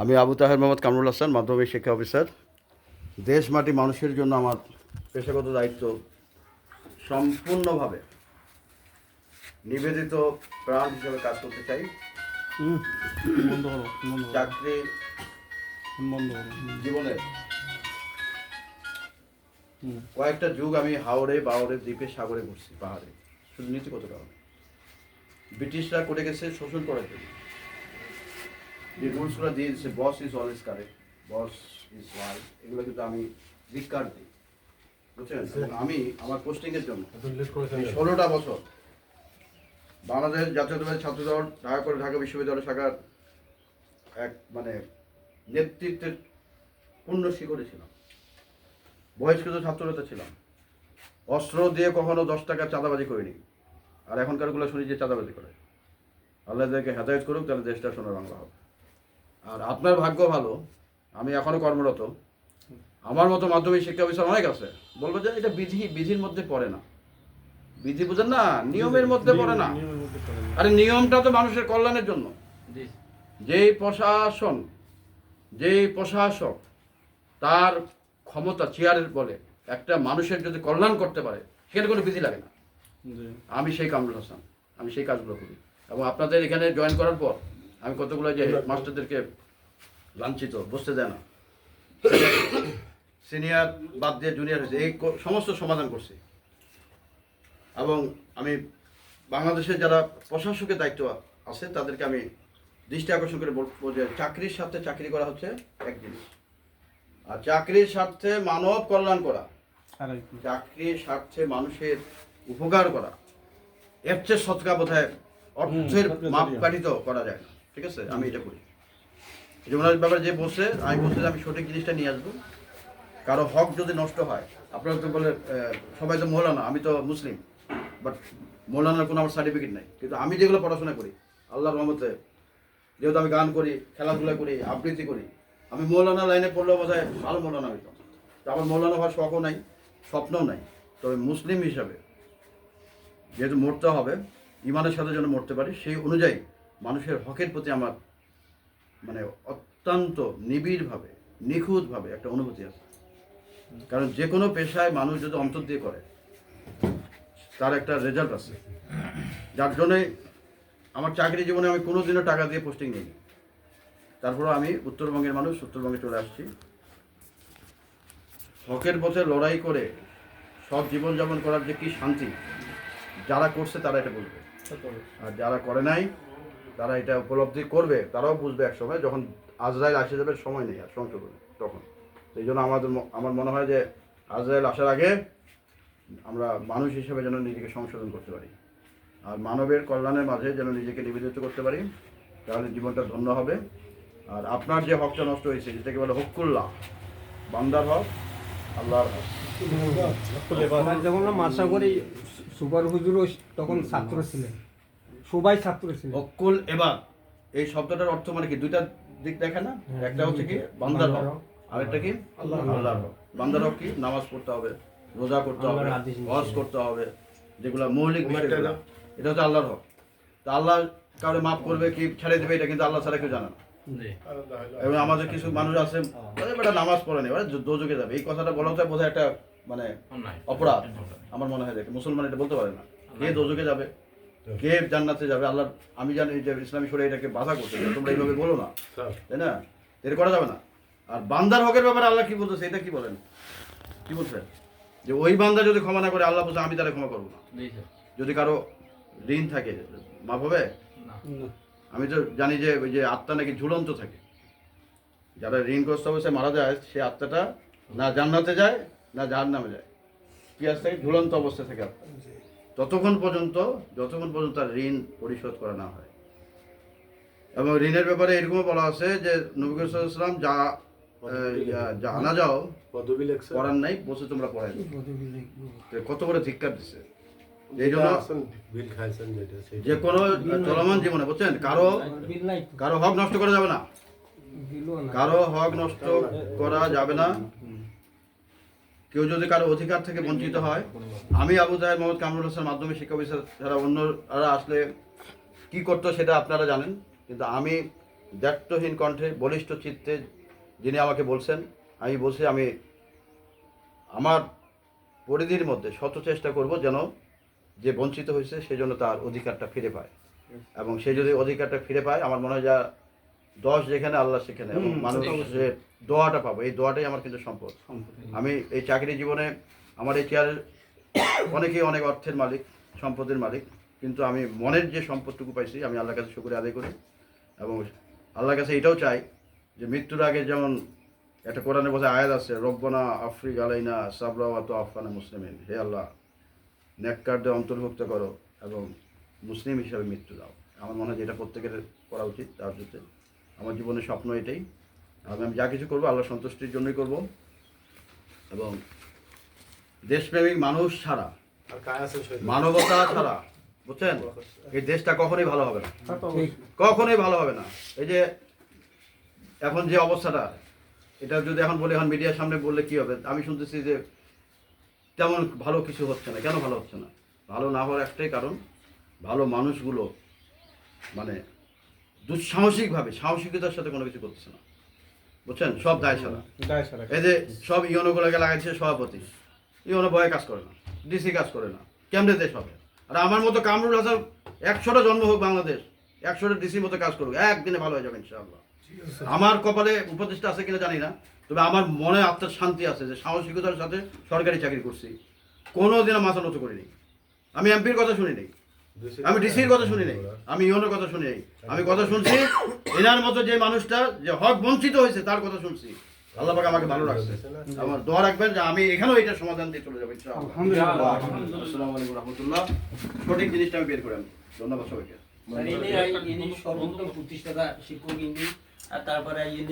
আমি আবু তাহের মোহাম্মদ কামরুল হাসান মাধ্যমিক শিক্ষা অফিসার। দেশ মাটি মানুষের জন্য আমার পেশাগত দায়িত্ব সম্পূর্ণভাবে নিবেদিত প্রাণ হিসেবে কাজ করতে চাই। চাকরি বন্ধ করো জীবনে কয়েকটা যুগ আমি হাওড়ে বাওড়ে দ্বীপে সাগরে ঘুরছি পাহাড়ে। শুধু নীতি কত কারণে ব্রিটিশরা করে গেছে শোষণ করার জন্য। যে রুলসগুলো দিয়ে দিচ্ছে boss is always correct boss is right এগুলো কিন্তু আমি ধিক্কার দিই। বুঝছেন? আমি আমার পোস্টিংয়ের জন্য ষোলোটা বছর বাংলাদেশ জাতীয়তাবাদী ছাত্র দল ঢাকা করে ঢাকা বিশ্ববিদ্যালয় শাখার এক মানে নেতৃত্বের পূর্ণ শিখরে ছিলাম। বয়স্কৃত ছাত্রনেতা ছিলাম। অস্ত্র দিয়ে কখনো দশ টাকা চাঁদাবাজি করিনি। আর এখনকারগুলো শুনি যে চাঁদাবাজি করে। আল্লাহ যাদেরকে হেদায়ত করুক তাহলে দেশটা সোনার বাংলা হবে। আর আপনার ভাগ্য ভালো আমি এখনও কর্মরত। আমার মতো মাধ্যমিক শিক্ষা অফিসার অনেক আছে। বলব যে এটা বিধি বিধির মধ্যে পড়ে না। বিধি বুঝেন না? নিয়মের মধ্যে পড়ে না। আরে নিয়মটা তো মানুষের কল্যাণের জন্য। যেই প্রশাসন যেই প্রশাসক তার ক্ষমতা চেয়ারের বলে একটা মানুষের যদি কল্যাণ করতে পারে সেখানে কোনো বিধি লাগে না। আমি সেই কামরুল হাসান। আমি সেই কাজগুলো করি। এবং আপনাদের এখানে জয়েন করার পর আমি কতগুলো যে মাস্টারদেরকে লাঞ্ছিত বসতে দেয় না। সিনিয়র বাদ দিয়ে জুনিয়র হয়েছে এই সমস্ত সমাধান করছি। এবং আমি বাংলাদেশের যারা প্রশাসকের দায়িত্ব আছে তাদেরকে আমি দৃষ্টি আকর্ষণ করে বলব যে চাকরির স্বার্থে চাকরি করা হচ্ছে এক জিনিস। আর চাকরির স্বার্থে মানব কল্যাণ করা চাকরির স্বার্থে মানুষের উপকার করা এর চেয়ে সৎকা বোধহয় অর্থের হুম, সৎকার করা যায় না। ঠিক আছে? আমি এটা করি। যমুনার ব্যাপারে যে বসে আমি বলছি আমি সঠিক জিনিসটা নিয়ে আসব। কারও হক যদি নষ্ট হয়, আপনারা তো বলে সবাই তো মৌলানা, আমি তো মুসলিম বাট মৌলানার কোনো আমার সার্টিফিকেট নাই। কিন্তু আমি যেগুলো পড়াশোনা করি, আল্লাহর রহমতে, যেহেতু আমি গান করি, খেলাধুলা করি, আবৃত্তি করি, আমি মৌলানা লাইনে পড়লেও বোধ হয় ভালো মৌলানা হইতাম। আমার মৌলানা হওয়ার শখও নাই, স্বপ্নও নাই। তবে মুসলিম হিসাবে যেহেতু মরতে হবে ইমানের সাথে যেন মরতে পারি, সেই অনুযায়ী মানুষের হকের প্রতি আমার মানে অত্যন্ত নিবিড়ভাবে নিখুঁতভাবে একটা অনুভূতি আছে। কারণ যে কোনো পেশায় মানুষ যদি অন্তর দিয়ে করে তার একটা রেজাল্ট আছে। যার জন্যে আমার চাকরি জীবনে আমি কোনোদিনও টাকা দিয়ে পোস্টিং নিইনি তারপরে আমি উত্তরবঙ্গের মানুষ উত্তরবঙ্গে চলে আসছি। হকের পথে লড়াই করে সব জীবনযাপন করার যে কি শান্তি যারা করছে তারা এটা বলবে। আর যারা করে নাই তারা এটা উপলব্ধি করবে তারাও বুঝবে এক সময় যখন আজরাইল আসে যাবে সময় নেই আর সংশোধন তখন। সেই জন্য আমাদের ম- আমার মনে হয় যে আজরাইল আসার আগে আমরা মানুষ হিসেবে যেন নিজেকে সংশোধন করতে পারি। আর মানবের কল্যাণের মাঝে যেন নিজেকে নিবেদিত করতে পারি তাহলে জীবনটা ধন্য হবে। আর আপনার যে হকটা নষ্ট হয়েছে যেটাকে বলে হকুল্লাহ বান্দার হক আল্লাহর হক। যখন আমরা মাসা করি সুপার হুজুরও তখন ছাত্র ছিলেন। সবাই ছাত্র ছিলেন হকুল এবার এই শব্দটার অর্থ মানে কি? দুইটা দিক দেখে না? একটা হচ্ছে কি? বান্দার হক আরেকটা কি? আল্লাহর হক বান্দার হক কি? নামাজ পড়তে হবে রোজা করতে হবে হজ করতে হবে যেগুলো মৌলিক বিষয়গুলো এটা হচ্ছে আল্লাহর হক তা আল্লাহ কাউরে মাফ করবে কি ছেড়ে দেবে এটা কিন্তু আল্লাহ ছাড়া কেউ জানে না। এবং আমাদের কিছু মানুষ আছে "আরে বেটা নামাজ পড়ে নেই দোজকে যাবে। এই কথাটা বলা হচ্ছে বোধহয় একটা মানে অপরাধ আমার মনে হয় দেখে মুসলমান এটা বলতে পারে না। কে দোজকে যাবে? কে জান্নাতে যাবে আল্লাহ আমি জানি যে ইসলামী শরীর এটাকে বাধা করতে তোমরা এইভাবে বলো না। তাই না? এটা করা যাবে না। আর বান্দার হকের ব্যাপারে আল্লাহ কি বলতেছে এটা কি বলেন? কি বলছেন? যে ওই বান্দা যদি ক্ষমা না করে আল্লাহ বলছে আমি তারা ক্ষমা করব না। যদি কারও ঋণ থাকে মাফ হবে? আমি তো জানি যে ওই যে আত্মা নাকি ঝুলন্ত থাকে। যারা ঋণগ্রস্ত অবস্থায় মারা যায় সে আত্মাটা না জান্নাতে যায় না জাহার নামে যায়। কি থাকে ঝুলন্ত অবস্থায় থাকে আত্মা। ততক্ষণ পর্যন্ত যতক্ষণ পর্যন্ত তার ঋণ পরিশোধ করা না হয়। এবং ঋণের ব্যাপারে এরকমও বলা আছে যে নবী ইসলাম যা যা আনা যাও পড়ার নাই বসে তোমরা পড়াই। কত করে ধিক্কার দিচ্ছে এই জন্য আসেন বিল খাইছেন যেটা সেই যে কোনো চলমান জীবনে বুঝছেন? কারও বিল নাই। তো, কারও হক নষ্ট করা যাবে না। কারও হক নষ্ট করা যাবে না। কেউ যদি কারও অধিকার থেকে বঞ্চিত হয়, আমি আবু জাহেদ মোহাম্মদ কামরুল হাসান মাধ্যমিক শিক্ষা অফিসার ছাড়া অন্যরা আসলে কি করতো সেটা আপনারা জানেন, কিন্তু আমি দ্ব্যর্থহীন কণ্ঠে, বলিষ্ঠ চিত্তে যিনি আমাকে বলছেন, আমি বলছি, আমি আমার পরিধির মধ্যে শত চেষ্টা করব যেন যে বঞ্চিত হয়েছে সেই জন্য তার অধিকারটা ফিরে পায়। এবং সে যদি অধিকারটা ফিরে পায়, আমার মনে হয় যা দশ যেখানে আল্লাহ সেখানে এবং মানুষের দোয়াটা পাবো এই দোয়াটাই আমার কিন্তু সম্পদ। আমি এই চাকরি জীবনে আমার এই চেয়ারের অনেকেই অনেক অর্থের মালিক সম্পদের মালিক কিন্তু আমি মনের যে সম্পদটুকু পাইছি আমি আল্লাহর কাছে শুক্রিয়া আদায় করি। এবং আল্লাহর কাছে এটাও চাই যে মৃত্যুর আগে যেমন একটা কোরআনে বোঝা আয়াত আছে রব্বনা আফ্রিক আলাইনা সাবরাওয়া তো আফগানা মুসলিমিন। হে আল্লাহ নেককারদের অন্তর্ভুক্ত করো এবং মুসলিম হিসাবে মৃত্যু দাও। আমার মনে হয় যে এটা প্রত্যেকের করা উচিত তার জন্য। আমার জীবনের স্বপ্ন এটাই। এবং আমি যা কিছু করব আল্লাহ সন্তুষ্টির জন্যই করব। এবং দেশপ্রেমিক মানুষ ছাড়া মানবতা ছাড়া বুঝছেন? এই দেশটা কখনোই ভালো হবে না। কখনোই ভালো হবে না। এই যে এখন যে অবস্থাটা এটা যদি এখন বলি এখন মিডিয়ার সামনে বললে কি হবে? আমি শুনতেছি যে তেমন ভালো কিছু হচ্ছে না। কেন ভালো হচ্ছে না? ভালো না হওয়ার একটাই কারণ ভালো মানুষগুলো মানে দুঃসাহসিকভাবে সাহসিকতার সাথে কোনো কিছু করতেছে না। বুঝছেন? সব দায় সারা। এই যে সব ইউনোগুলোকে লাগাইছে সভাপতি। ইউনো ভয়ে কাজ করে না ডিসি কাজ করে না। কেমনে দেশ হবে? আর আমার মতো কামরুল হাসান একশোটা জন্ম হোক বাংলাদেশ একশোটা ডিসির মতো কাজ করুক একদিনে ভালো হয়ে যাবে ইনশাআল্লাহ। আমার কপালে উপদেষ্টা আছে কিনা জানি না তবে আমার মনে আত্মার শান্তি আছে যে সাহসিকতার সাথে সরকারি চাকরি করছি। কোনো দিনও মাথা নত করিনি। আমি এমপির কথা শুনিনি। আমি ডিসির কথা শুনি নাই। আমি ইউনোর কথা শুনি নাই। আমি কথা শুনছি এনার মতো যে মানুষটা যে হক বঞ্চিত হয়েছে তার কথা শুনছি। আল্লাহ পাক আমাকে ভালো রাখছে। আমার দোয়া রাখবেন যে আমি এখানেও এটা সমাধান দিয়ে চলে যাব ইনশাআল্লাহ। আলহামদুলিল্লাহ। আসসালামু আলাইকুম রহমতুল্লাহ। সঠিক জিনিসটা আমি বের করে আনব। ধন্যবাদ সবাইকে। আর ইনি প্রতিষ্ঠাতা শিক্ষক ইনি আর তারপরে ইনি